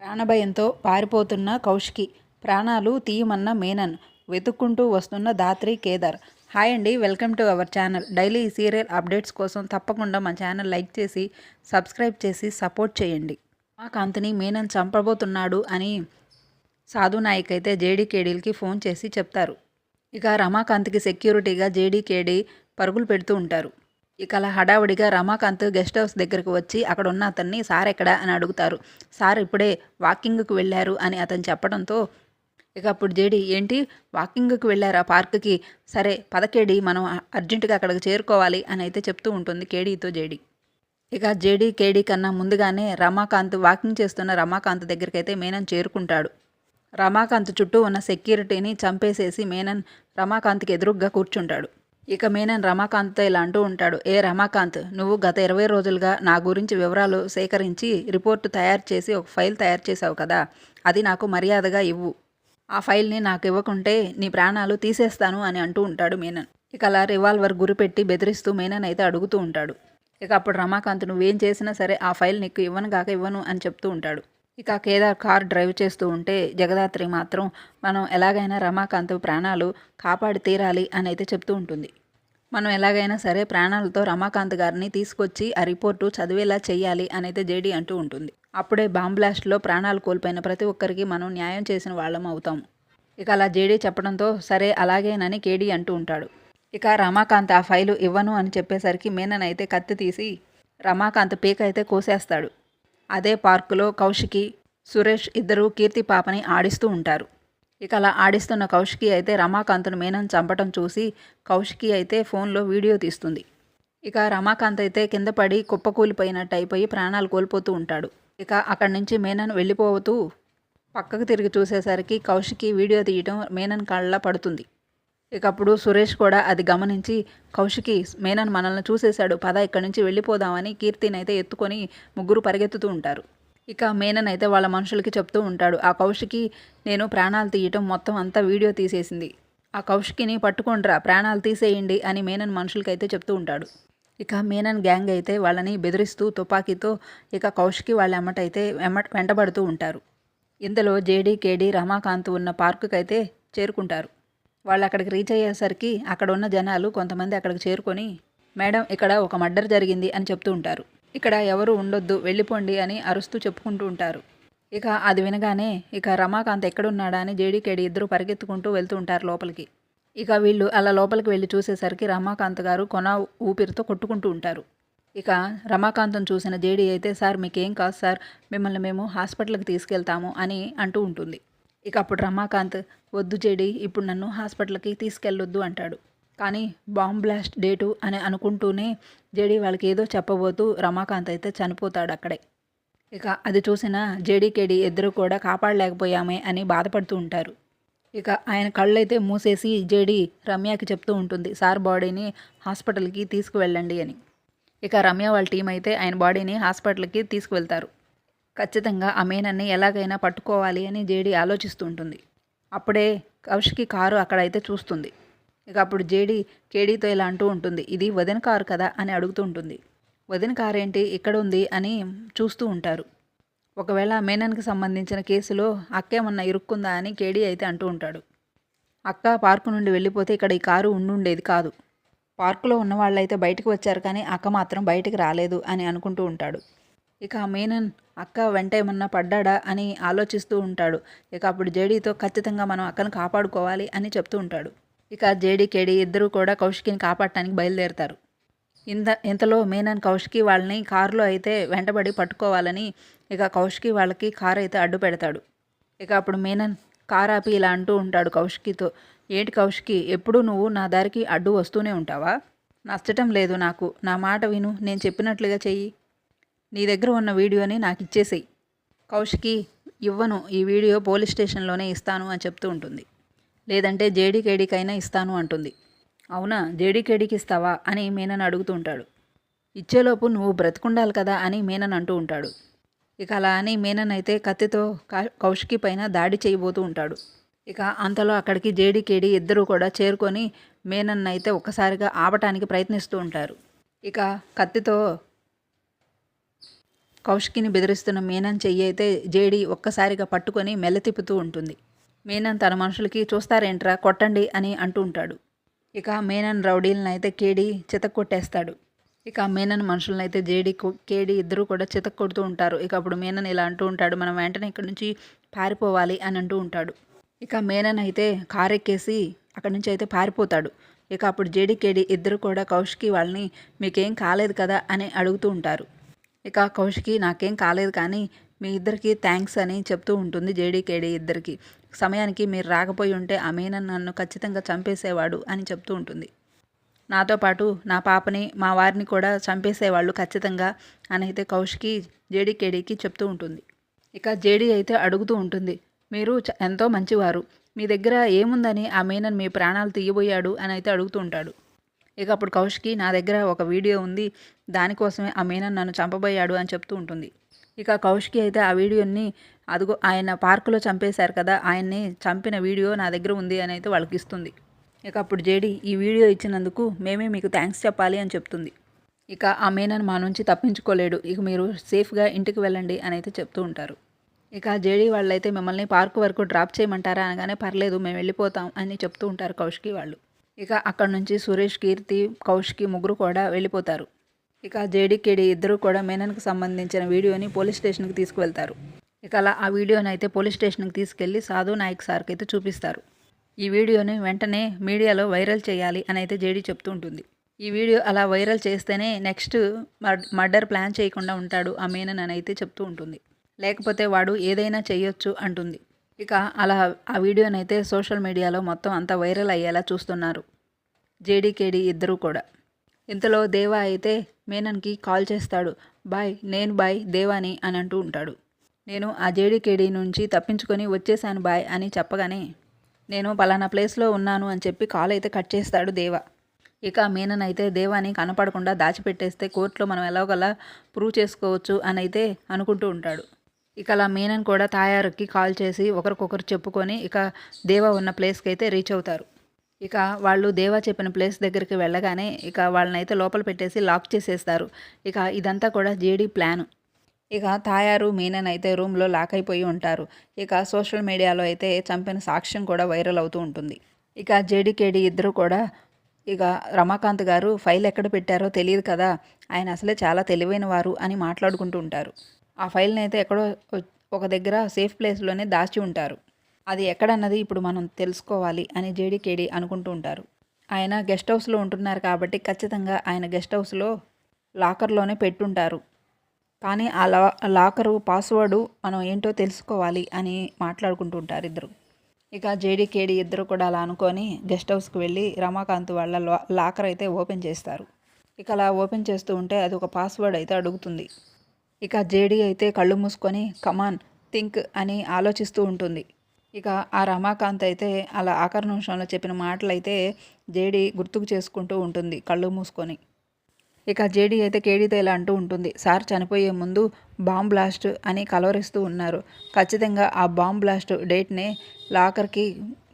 ప్రాణభయంతో పారిపోతున్న కౌశికి ప్రాణాలు తీయమన్న మేనన్ వెతుక్కుంటూ వస్తున్న దాత్రి కేదార్. హాయ్ అండి welcome to our channel. Daily serial updates కోసం తప్పకుండా మా ఛానల్ లైక్ చేసి సబ్స్క్రైబ్ చేసి సపోర్ట్ చేయండి. మా కాంతిని మేనన్ చంపబోతున్నాడు అని సాధు నాయక్ అయితే జేడీకేడీలకి ఫోన్ చేసి చెప్తారు. ఇక రమాకాంత్కి సెక్యూరిటీగా జేడీకేడీ పరుగులు పెడుతూ ఉంటారు. ఇక అలా హడావుడిగా రమాకాంత్ గెస్ట్ హౌస్ దగ్గరకు వచ్చి అక్కడ ఉన్న అతన్ని సార్ ఎక్కడ? అని అడుగుతారు. సార్ ఇప్పుడే వాకింగ్కి వెళ్ళారు అని అతను చెప్పడంతో ఇక అప్పుడు జేడి ఏంటి? వాకింగ్కి వెళ్ళారా పార్క్కి? సరే పదకేడి మనం అర్జెంటుగా అక్కడికి చేరుకోవాలి అని అయితే చెప్తూ ఉంటుంది కేడీతో జేడి. ఇక జేడీ కేడీ కన్నా ముందుగానే రమాకాంత్ వాకింగ్ చేస్తున్న రమాకాంత్ దగ్గరికి అయితే మేనన్ చేరుకుంటాడు. రమాకాంత్ చుట్టూ ఉన్న సెక్యూరిటీని చంపేసేసి మేనన్ రమాకాంత్కి ఎదురుగ్గా కూర్చుంటాడు. ఇక మేనన్ రమాకాంత్తో ఇలా అంటూ ఉంటాడు ఏ రమాకాంత్ నువ్వు గత ఇరవై రోజులుగా నా గురించి వివరాలు సేకరించి రిపోర్టు తయారు చేసి ఒక ఫైల్ తయారు చేసావు కదా అది నాకు మర్యాదగా ఇవ్వు. ఆ ఫైల్ని నాకు ఇవ్వకుంటే నీ ప్రాణాలు తీసేస్తాను అని అంటూ ఉంటాడు మేనన్. ఇక అలా రివాల్వర్ గురిపెట్టి బెదిరిస్తూ మేనన్ అయితే అడుగుతూ ఉంటాడు. ఇక అప్పుడు రమాకాంత్ నువ్వేం చేసినా సరే ఆ ఫైల్ నీకు ఇవ్వను కాక ఇవ్వను అని చెప్తూ ఉంటాడు. ఇక కేదార్ కార్ డ్రైవ్ చేస్తూ ఉంటే జగదాత్రి మాత్రం మనం ఎలాగైనా రమాకాంత్ ప్రాణాలు కాపాడి తీరాలి అని అయితే చెప్తూ ఉంటుంది. మనం ఎలాగైనా సరే ప్రాణాలతో రమాకాంత్ గారిని తీసుకొచ్చి ఆ రిపోర్టు చదివేలా చేయాలి అని అయితే జేడీ అంటూ ఉంటుంది. అప్పుడే బాంబ్లాస్ట్లో ప్రాణాలు కోల్పోయిన ప్రతి ఒక్కరికి మనం న్యాయం చేసిన వాళ్ళం అవుతాము ఇక అలా జేడీ చెప్పడంతో సరే అలాగేనని కేడీ అంటూ ఉంటాడు. ఇక రమాకాంత్ ఆ ఫైలు ఇవ్వను అని చెప్పేసరికి మేనన్ అయితే కత్తి తీసి రమాకాంత్ పీక అయితే కోసేస్తాడు. అదే పార్కులో కౌశికి సురేష్ ఇద్దరు కీర్తి పాపని ఆడిస్తూ ఉంటారు. ఇక అలా ఆడిస్తున్న కౌశికి అయితే రమాకాంత్ను మేనన్ చంపటం చూసి కౌశికి అయితే ఫోన్లో వీడియో తీస్తుంది. ఇక రమాకాంత్ అయితే కింద పడి కుప్పకూలిపోయినట్టు అయిపోయి ప్రాణాలు కోల్పోతూ ఉంటాడు. ఇక అక్కడి నుంచి మేనన్ వెళ్ళిపోతూ పక్కకు తిరిగి చూసేసరికి కౌశికి వీడియో తీయటం మేనన్ కళ్ళ పడుతుంది. ఇక అప్పుడు సురేష్ కూడా అది గమనించి కౌశికి మేనన్ మనల్ని చూసేశాడు పద ఇక్కడి నుంచి వెళ్ళిపోదామని కీర్తిని అయితే ఎత్తుకొని ముగ్గురు పరిగెత్తుతూ ఉంటారు. ఇక మేనన్ అయితే వాళ్ళ మనుషులకి చెప్తూ ఉంటాడు ఆ కౌశికి నేను ప్రాణాలు తీయటం మొత్తం అంతా వీడియో తీసేసింది. ఆ కౌశికిని పట్టుకోండ్రా ప్రాణాలు తీసేయండి అని మేనన్ మనుషులకైతే చెప్తూ ఉంటాడు. ఇక మేనన్ గ్యాంగ్ అయితే వాళ్ళని బెదిరిస్తూ తుపాకీతో ఇక కౌశికి వాళ్ళ అమ్మటైతే వెంట వెంటబడుతూ ఉంటారు. ఇందులో జేడీ కేడీ రమాకాంత్ ఉన్న పార్కుకి అయితే చేరుకుంటారు. వాళ్ళు అక్కడికి రీచ్ అయ్యేసరికి అక్కడ ఉన్న జనాలు కొంతమంది అక్కడికి చేరుకొని మేడం ఇక్కడ ఒక మర్డర్ జరిగింది అని చెప్తూ ఉంటారు. ఇక్కడ ఎవరు ఉండొద్దు వెళ్ళిపోండి అని అరుస్తూ చెప్పుకుంటూ ఉంటారు. ఇక అది వినగానే ఇక రమాకాంత్ ఎక్కడున్నాడా అని జేడీకేడి ఇద్దరు పరిగెత్తుకుంటూ వెళ్తూ ఉంటారు లోపలికి. ఇక వీళ్ళు అలా లోపలికి వెళ్ళి చూసేసరికి రమాకాంత్ గారు కొన ఊపిరితో కొట్టుకుంటూ ఉంటారు. ఇక రమాకాంత్ను చూసిన జేడీ అయితే సార్ మీకేం కాదు సార్ మిమ్మల్ని మేము హాస్పిటల్కి తీసుకెళ్తాము అని అంటూ ఉంటుంది. ఇక అప్పుడు రమాకాంత్ వద్దు జేడి ఇప్పుడు నన్ను హాస్పిటల్కి తీసుకెళ్ళొద్దు అంటాడు. కానీ బాంబ్ బ్లాస్ట్ డేటు అని అనుకుంటూనే జేడీ వాళ్ళకి ఏదో చెప్పబోతూ రమాకాంత్ అయితే చనిపోతాడు అక్కడే. ఇక అది చూసిన జేడీకేడి ఇద్దరు కూడా కాపాడలేకపోయామే అని బాధపడుతూ ఉంటారు. ఇక ఆయన కళ్ళైతే మూసేసి జేడీ రమ్యకి చెప్తూ ఉంటుంది సార్ బాడీని హాస్పిటల్కి తీసుకువెళ్ళండి అని. ఇక రమ్య వాళ్ళ టీం అయితే ఆయన బాడీని హాస్పిటల్కి తీసుకువెళ్తారు. ఖచ్చితంగా ఆ మేనన్ని ఎలాగైనా పట్టుకోవాలి అని జేడీ ఆలోచిస్తూ ఉంటుంది. అప్పుడే కౌష్కి కారు అక్కడైతే చూస్తుంది. ఇక అప్పుడు జేడీ కేడీతో ఇలా అంటూ ఉంటుంది ఇది వదిన కారు కదా? అని అడుగుతూ ఉంటుంది. వదిన కారు ఏంటి? ఇక్కడ ఉంది? అని చూస్తూ ఉంటారు. ఒకవేళ మేనన్కి సంబంధించిన కేసులో అక్కేమన్నా ఇరుక్కుందా అని కేడీ అయితే అంటూ ఉంటాడు. అక్క పార్కు నుండి వెళ్ళిపోతే ఇక్కడ ఈ కారు ఉండుండేది కాదు. పార్కులో ఉన్న వాళ్ళైతే బయటకు వచ్చారు కానీ అక్క మాత్రం బయటికి రాలేదు అని అనుకుంటూ ఉంటాడు. ఇక మేనన్ అక్క వెంట ఏమన్నా పడ్డాడా? అని ఆలోచిస్తూ ఉంటాడు. ఇక అప్పుడు జేడీతో ఖచ్చితంగా మనం అక్కను కాపాడుకోవాలి అని చెప్తూ ఉంటాడు. ఇక జేడీకేడి ఇద్దరూ ఇద్దరు కూడా కౌశికిని కాపాడటానికి బయలుదేరుతారు. ఇంత ఇంతలో మేనన్ కౌశికి వాళ్ళని కారులో అయితే వెంటబడి పట్టుకోవాలని ఇక కౌశికి వాళ్ళకి కారు అయితే అడ్డు పెడతాడు. ఇక అప్పుడు మేనన్ కారు ఆపి ఇలా అంటూ ఉంటాడు కౌశికితో ఏంటి కౌశికి ఎప్పుడు నువ్వు నా దారికి అడ్డు వస్తూనే ఉంటావా? నచ్చటం లేదు నాకు నా మాట విను నేను చెప్పినట్లుగా చెయ్యి. నీ దగ్గర ఉన్న వీడియోని నాకు ఇచ్చేసేయి కౌశికి ఇవ్వను ఈ వీడియో పోలీస్ స్టేషన్లోనే ఇస్తాను అని చెప్తూ ఉంటుంది. లేదంటే జేడీకేడీకైనా ఇస్తాను అంటుంది. అవునా జేడీకేడీకి ఇస్తావా అని మేనన్ అడుగుతూ ఉంటాడు ఇచ్చేలోపు నువ్వు బ్రతికుండాలి కదా అని మేనన్ అంటూ ఉంటాడు. ఇక అలా అని మేనన్ అయితే కత్తితో కౌశికి పైన దాడి చేయబోతూ ఉంటాడు. ఇక అంతలో అక్కడికి జేడీకేడి ఇద్దరూ కూడా చేరుకొని మేనన్ అయితే ఒక్కసారిగా ఆపటానికి ప్రయత్నిస్తూ ఉంటారు. ఇక కత్తితో కౌశికిని బెదిరిస్తున్న మీనన్ చెయ్యి అయితే జేడి ఒక్కసారిగా పట్టుకొని మెల్ల తిప్పుతూ ఉంటుంది. మేనన్ తన మనుషులకి చూస్తారేంట్రా కొట్టండి అని అంటూ ఉంటాడు. ఇక మేనన్ రౌడీలను అయితే కేడి చితక్ కొట్టేస్తాడు ఇక మేనన్ మనుషులను అయితే జేడి కేడి ఇద్దరు కూడా చితక్ కొడుతూ ఉంటారు. ఇక అప్పుడు మేనన్ ఇలా అంటూ ఉంటాడు మనం వెంటనే ఇక్కడి నుంచి పారిపోవాలి అని అంటూ ఉంటాడు. ఇక మేనన్ అయితే కారెక్కేసి అక్కడి నుంచి అయితే పారిపోతాడు. ఇక అప్పుడు జేడి కేడి ఇద్దరు కూడా కౌశికి వాళ్ళని మీకేం కాలేదు కదా అని అడుగుతూ ఉంటారు. ఇక కౌశికి నాకేం కాలేదు కానీ మీ ఇద్దరికి థ్యాంక్స్ అని చెప్తూ ఉంటుంది జేడీకేడీ ఇద్దరికి. సమయానికి మీరు రాకపోయి ఉంటే ఆ మీనన్ నన్ను ఖచ్చితంగా చంపేసేవాడు అని చెప్తూ ఉంటుంది. నాతో పాటు నా పాపని మా వారిని కూడా చంపేసేవాళ్ళు ఖచ్చితంగా అని అయితే కౌశికి జేడీకేడీకి చెప్తూ ఉంటుంది. ఇక జేడీ అయితే అడుగుతూ ఉంటుంది మీరు చ- ఎంతో మంచివారు. మీ దగ్గర ఏముందని ఆ మీనన్ మీ ప్రాణాలు తీయబోయాడు అని అయితే అడుగుతూ ఉంటాడు. ఇక అప్పుడు కౌశికి నా దగ్గర ఒక వీడియో ఉంది. దానికోసమే ఆ మీనన్ నన్ను చంపబోయాడు అని చెప్తూ ఉంటుంది. ఇక కౌష్కి అయితే ఆ వీడియోని అదిగో ఆయన పార్కులో చంపేశారు కదా ఆయన్ని చంపిన వీడియో నా దగ్గర ఉంది అని అయితే వాళ్ళకి ఇస్తుంది. ఇక అప్పుడు జేడి ఈ వీడియో ఇచ్చినందుకు మేమే మీకు థ్యాంక్స్ చెప్పాలి అని చెప్తుంది. ఇక ఆ మేనని మా నుంచి తప్పించుకోలేడు ఇక మీరు సేఫ్గా ఇంటికి వెళ్ళండి అని అయితే చెప్తూ ఉంటారు. ఇక జేడీ వాళ్ళైతే మిమ్మల్ని పార్క్ వరకు డ్రాప్ చేయమంటారా అనగానే పర్లేదు మేము వెళ్ళిపోతాం అని చెప్తూ ఉంటారు కౌష్కి వాళ్ళు. ఇక అక్కడ నుంచి సురేష్ కీర్తి కౌష్కి ముగ్గురు కూడా వెళ్ళిపోతారు. ఇక జేడీకేడి ఇద్దరు కూడా మేనన్కి సంబంధించిన వీడియోని పోలీస్ స్టేషన్కి తీసుకువెళ్తారు. ఇక అలా ఆ వీడియోని అయితే పోలీస్ స్టేషన్కి తీసుకెళ్ళి సాధు నాయక్ సార్కి అయితే చూపిస్తారు. ఈ వీడియోని వెంటనే మీడియాలో వైరల్ చేయాలి అని అయితే జేడీ చెప్తూ ఉంటుంది. ఈ వీడియో అలా వైరల్ చేస్తేనే నెక్స్ట్ మర్డర్ ప్లాన్ చేయకుండా ఉంటాడు ఆ మేనన్ అని అయితే చెప్తూ ఉంటుంది. లేకపోతే వాడు ఏదైనా చేయొచ్చు అంటుంది. ఇక అలా ఆ వీడియోనైతే సోషల్ మీడియాలో మొత్తం అంతా వైరల్ అయ్యేలా చూస్తున్నారు. జేడీకేడీ ఇద్దరూ కూడా. ఇంతలో దేవా అయితే మేనన్కి కాల్ చేస్తాడు. బాయ్ నేను బాయ్ దేవాని అని అంటూ ఉంటాడు. నేను ఆ జేడీకేడి నుంచి తప్పించుకొని వచ్చేసాను బాయ్ అని చెప్పగానే నేను పలానా ప్లేస్లో ఉన్నాను అని చెప్పి కాల్ అయితే కట్ చేస్తాడు దేవా. ఇక మీనన్ అయితే దేవాని కనపడకుండా దాచిపెట్టేస్తే కోర్టులో మనం ఎలాగోలా ప్రూవ్ చేసుకోవచ్చు అని అయితే అనుకుంటూ ఉంటాడు. ఇక అలా మీనన్ కూడా తాయారుకి కాల్ చేసి ఒకరికొకరు చెప్పుకొని ఇక దేవా ఉన్న ప్లేస్కి అయితే రీచ్ అవుతారు. ఇక వాళ్ళు దేవా చెప్పిన ప్లేస్ దగ్గరికి వెళ్ళగానే ఇక వాళ్ళనైతే లోపల పెట్టేసి లాక్ చేసేస్తారు. ఇక ఇదంతా కూడా జేడీ ప్లాన్. ఇక తాయారు మీనన్ అయితే రూమ్లో లాక్ అయిపోయి ఉంటారు. ఇక సోషల్ మీడియాలో అయితే చంపిన సాక్ష్యం కూడా వైరల్ అవుతూ ఉంటుంది. ఇక జేడీకేడి ఇద్దరు కూడా ఇక రమాకాంత్ గారు ఫైల్ ఎక్కడ పెట్టారో తెలియదు కదా ఆయన అసలే చాలా తెలివైన వారు అని మాట్లాడుకుంటూ ఉంటారు. ఆ ఫైల్ని అయితే ఎక్కడో ఒక దగ్గర సేఫ్ ప్లేస్లోనే దాచి ఉంటారు. అది ఎక్కడన్నది ఇప్పుడు మనం తెలుసుకోవాలి అని జేడీకేడి అనుకుంటూ ఉంటారు. ఆయన గెస్ట్ హౌస్లో ఉంటున్నారు కాబట్టి ఖచ్చితంగా ఆయన గెస్ట్ హౌస్లో లాకర్లోనే పెట్టుంటారు. కానీ ఆ లా లాకరు పాస్వర్డు మనం ఏంటో తెలుసుకోవాలి అని మాట్లాడుకుంటూ ఉంటారు ఇద్దరు. ఇక జేడీకేడి ఇద్దరు కూడా అలా అనుకొని గెస్ట్ హౌస్కి వెళ్ళి రమాకాంత్ వాళ్ళ లా- లాకర్ అయితే ఓపెన్ చేస్తారు. ఇక అలా ఓపెన్ చేస్తూ ఉంటే అది ఒక పాస్వర్డ్ అయితే అడుగుతుంది. ఇక జేడీ అయితే కళ్ళు మూసుకొని కమాన్ థింక్ అని ఆలోచిస్తూ ఉంటుంది. ఇక ఆ రమాకాంత్ అయితే అలా ఆఖరి నిమిషంలో చెప్పిన మాటలు అయితే జేడీ గుర్తుకు చేసుకుంటూ ఉంటుంది కళ్ళు మూసుకొని. ఇక జేడీ అయితే కేడీతో ఇలా అంటూ ఉంటుంది సార్ చనిపోయే ముందు బాంబ్ బ్లాస్ట్ అని కలవరిస్తూ ఉన్నారు. ఖచ్చితంగా ఆ బాంబ్ బ్లాస్ట్ డేట్నే లాకర్కి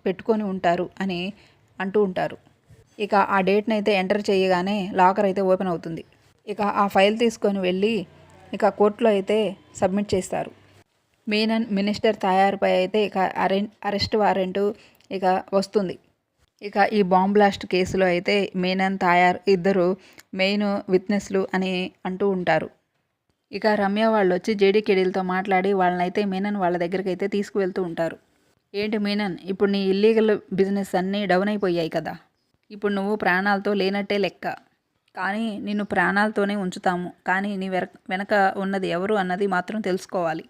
పెట్టుకొని ఉంటారు అని అంటూ ఉంటారు. ఇక ఆ డేట్ని అయితే ఎంటర్ చేయగానే లాకర్ అయితే ఓపెన్ అవుతుంది. ఇక ఆ ఫైల్ తీసుకొని వెళ్ళి ఇక కోర్టులో అయితే సబ్మిట్ చేస్తారు. మేనన్ మినిస్టర్ తయారుపై అయితే ఇక అరెంట్ అరెస్ట్ వారెంట్ ఇక వస్తుంది. ఇక ఈ బాంబ్ బ్లాస్ట్ కేసులో అయితే మేనన్ తాయార్ ఇద్దరు మెయిన్ విట్నెస్లు అని అంటూ ఉంటారు. ఇక రమ్య వాళ్ళు వచ్చి జేడీ కెడీలతో మాట్లాడి వాళ్ళనైతే మీనన్ వాళ్ళ దగ్గరికి అయితే తీసుకువెళ్తూ ఉంటారు. ఏంటి మీనన్ ఇప్పుడు నీ ఇల్లీగల్ బిజినెస్ అన్నీ డౌన్ అయిపోయాయి కదా. ఇప్పుడు నువ్వు ప్రాణాలతో లేనట్టే లెక్క. కానీ నిన్ను ప్రాణాలతోనే ఉంచుతాము. కానీ నీ వెనక వెనక ఉన్నది ఎవరు అన్నది మాత్రం తెలుసుకోవాలి.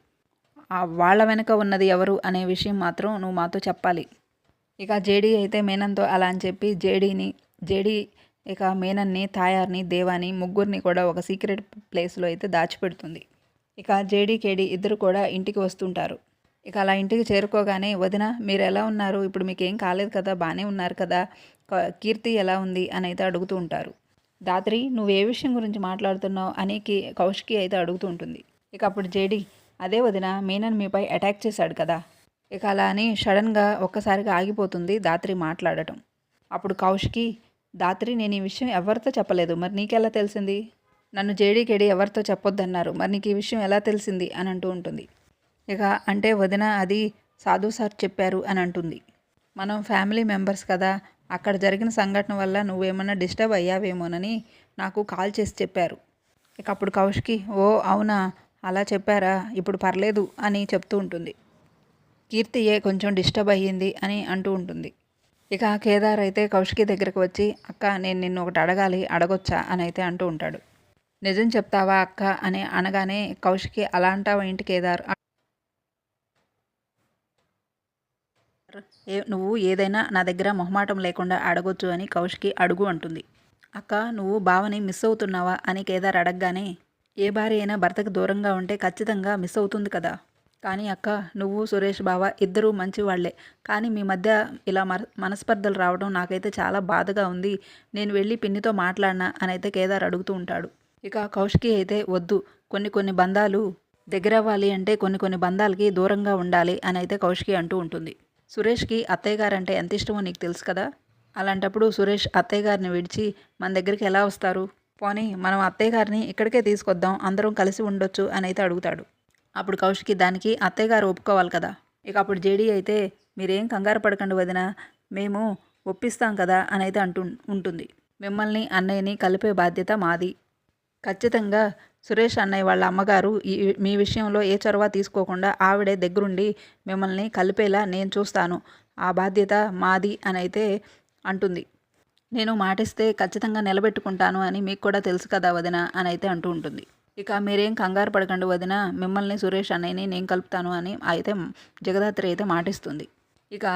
వాళ్ళ వెనుక ఉన్నది ఎవరు అనే విషయం మాత్రం నువ్వు మాతో చెప్పాలి. ఇక జేడీ అయితే మేనంతో అలా అని చెప్పి జేడీని జేడీ ఇక మేనన్ని తాయార్ని దేవాని ముగ్గురిని కూడా ఒక సీక్రెట్ ప్లేస్లో అయితే దాచిపెడుతుంది. ఇక జేడీ కేడీ ఇద్దరు కూడా ఇంటికి వస్తుంటారు. ఇక అలా ఇంటికి చేరుకోగానే వదిన మీరు ఎలా ఉన్నారు? ఇప్పుడు మీకు ఏం కాలేదు కదా బాగానే ఉన్నారు కదా క- కీర్తి ఎలా ఉంది? అని అయితే అడుగుతూ ఉంటారు. దాత్రి నువ్వు ఏ విషయం గురించి మాట్లాడుతున్నావు? అని కి కౌశికి అయితే అడుగుతూ ఉంటుంది. ఇక అప్పుడు జేడీ అదే వదిన మీనన్ మీపై అటాక్ చేశాడు కదా. ఇక అలా అని సడన్గా ఒక్కసారిగా ఆగిపోతుంది దాత్రి మాట్లాడటం. అప్పుడు కౌష్కి దాత్రి నేను ఈ విషయం ఎవరితో చెప్పలేదు మరి నీకెలా తెలిసింది? నన్ను జేడీకేడి ఎవరితో చెప్పొద్దన్నారు మరి నీకు ఈ విషయం ఎలా తెలిసింది? అని అంటూ ఉంటుంది. ఇక అంటే వదిన అది సాధు సార్ చెప్పారు అని అంటుంది. మనం ఫ్యామిలీ మెంబర్స్ కదా అక్కడ జరిగిన సంఘటన వల్ల నువ్వేమన్నా డిస్టర్బ్ అయ్యావేమోనని నాకు కాల్ చేసి చెప్పారు. ఇక అప్పుడు కౌష్కి ఓ అవునా అలా చెప్పారా? ఇప్పుడు పర్లేదు అని చెప్తూ ఉంటుంది. కీర్తియే కొంచెం డిస్టర్బ్ అయ్యింది అని అంటూ ఉంటుంది. ఇక కేదార్ అయితే కౌశికి దగ్గరకు వచ్చి అక్క నేను నిన్ను ఒకటి అడగాలి అడగొచ్చా? అని అయితే అంటూ ఉంటాడు. నిజం చెప్తావా అక్క? అని అనగానే కౌశికి అలా అంటావా ఏంటి కేదార్? ఏ నువ్వు ఏదైనా నా దగ్గర మొహమాటం లేకుండా అడగొచ్చు అని కౌశికి అడుగు అంటుంది. అక్క నువ్వు బావని మిస్ అవుతున్నావా? అని కేదార్ అడగగానే ఏ భార్య అయినా భర్తకు దూరంగా ఉంటే ఖచ్చితంగా మిస్ అవుతుంది కదా. కానీ అక్క నువ్వు సురేష్ బావ ఇద్దరూ మంచివాళ్ళే కానీ మీ మధ్య ఇలా మనస్పర్ధలు రావడం నాకైతే చాలా బాధగా ఉంది. నేను వెళ్ళి పిన్నితో మాట్లాడినా అని అయితే కేదార్ అడుగుతూ ఉంటాడు. ఇక కౌశికి అయితే వద్దు. కొన్ని కొన్ని బంధాలు దగ్గరవ్వాలి అంటే కొన్ని కొన్ని బంధాలకి దూరంగా ఉండాలి అని అయితే కౌశికి అంటూ ఉంటుంది. సురేష్కి అత్తయ్య గారు అంటే ఎంత ఇష్టమో నీకు తెలుసు కదా. అలాంటప్పుడు సురేష్ అత్తయ్య గారిని విడిచి మన దగ్గరికి ఎలా వస్తారు? పోనీ మనం అత్తయ్య గారిని ఇక్కడికే తీసుకొద్దాం అందరం కలిసి ఉండొచ్చు అని అయితే అడుగుతాడు. అప్పుడు కౌశికి దానికి అత్తయ్య గారు ఒప్పుకోవాలి కదా. ఇక అప్పుడు జేడీ అయితే మీరేం కంగారు పడకండి వదిన మేము ఒప్పిస్తాం కదా అని అయితే అంటు ఉంటుంది. మిమ్మల్ని అన్నయ్యని కలిపే బాధ్యత మాది. ఖచ్చితంగా సురేష్ అన్నయ్య వాళ్ళ అమ్మగారు ఈ మీ విషయంలో ఏ చొరవ తీసుకోకుండా ఆవిడే దగ్గరుండి మిమ్మల్ని కలిపేలా నేను చూస్తాను. ఆ బాధ్యత మాది అని అయితే అంటుంది. నేను మాటిస్తే ఖచ్చితంగా నిలబెట్టుకుంటాను అని మీకు కూడా తెలుసు కదా వదిన అని అయితే అంటూ ఉంటుంది. ఇక మీరేం కంగారు పడకండి వదిన మిమ్మల్ని సురేష్ అన్నయ్యని నేను కలుపుతాను అని అయితే జగదాత్రి అయితే మాటిస్తుంది. ఇక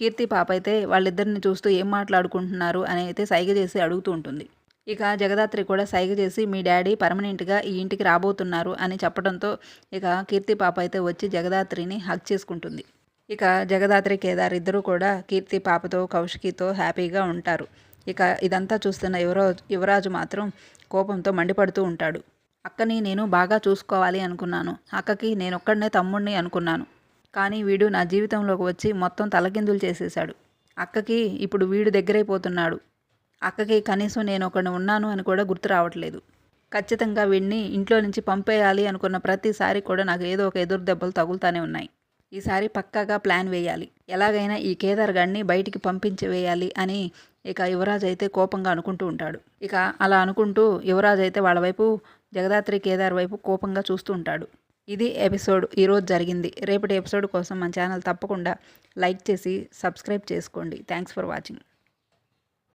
కీర్తి పాప అయితే వాళ్ళిద్దరిని చూస్తూ ఏం మాట్లాడుకుంటున్నారు అని అయితే సైగ చేసి అడుగుతూ ఉంటుంది. ఇక జగదాత్రి కూడా సైగ చేసి మీ డాడీ పర్మనెంట్గా ఈ ఇంటికి రాబోతున్నారు అని చెప్పడంతో ఇక కీర్తి పాప అయితే వచ్చి జగదాత్రిని హక్ చేసుకుంటుంది. ఇక జగదాత్రి కేదార్ ఇద్దరూ కూడా కీర్తి పాపతో కౌశికితో హ్యాపీగా ఉంటారు. ఇక ఇదంతా చూస్తున్న యువరాజు యువరాజు మాత్రం కోపంతో మండిపడుతూ ఉంటాడు. అక్కని నేను బాగా చూసుకోవాలి అనుకున్నాను. అక్కకి నేనొక్కడనే తమ్ముడిని అనుకున్నాను. కానీ వీడు నా జీవితంలోకి వచ్చి మొత్తం తలకిందులు చేసేశాడు. అక్కకి ఇప్పుడు వీడు దగ్గరైపోతున్నాడు. అక్కకి కనీసం నేను ఒకడిని ఉన్నాను అని కూడా గుర్తు రావట్లేదు. ఖచ్చితంగా వీడిని ఇంట్లో నుంచి పంపేయాలి అనుకున్న ప్రతిసారి కూడా నాకు ఏదో ఒక ఎదురు దెబ్బలు తగులుతానే ఉన్నాయి. ఈసారి పక్కాగా ప్లాన్ వేయాలి. ఎలాగైనా ఈ కేదార్ గడిని బయటికి పంపించి వేయాలి అని ఇక యువరాజ్ అయితే కోపంగా అనుకుంటూ ఉంటాడు. ఇక అలా అనుకుంటూ యువరాజ్ అయితే వాళ్ళ వైపు జగదాత్రి కేదార్ వైపు కోపంగా చూస్తూ ఉంటాడు. ఇది ఎపిసోడ్ ఈరోజు జరిగింది. రేపటి ఎపిసోడ్ కోసం మన ఛానల్ తప్పకుండా లైక్ చేసి సబ్స్క్రైబ్ చేసుకోండి. Thanks for watching.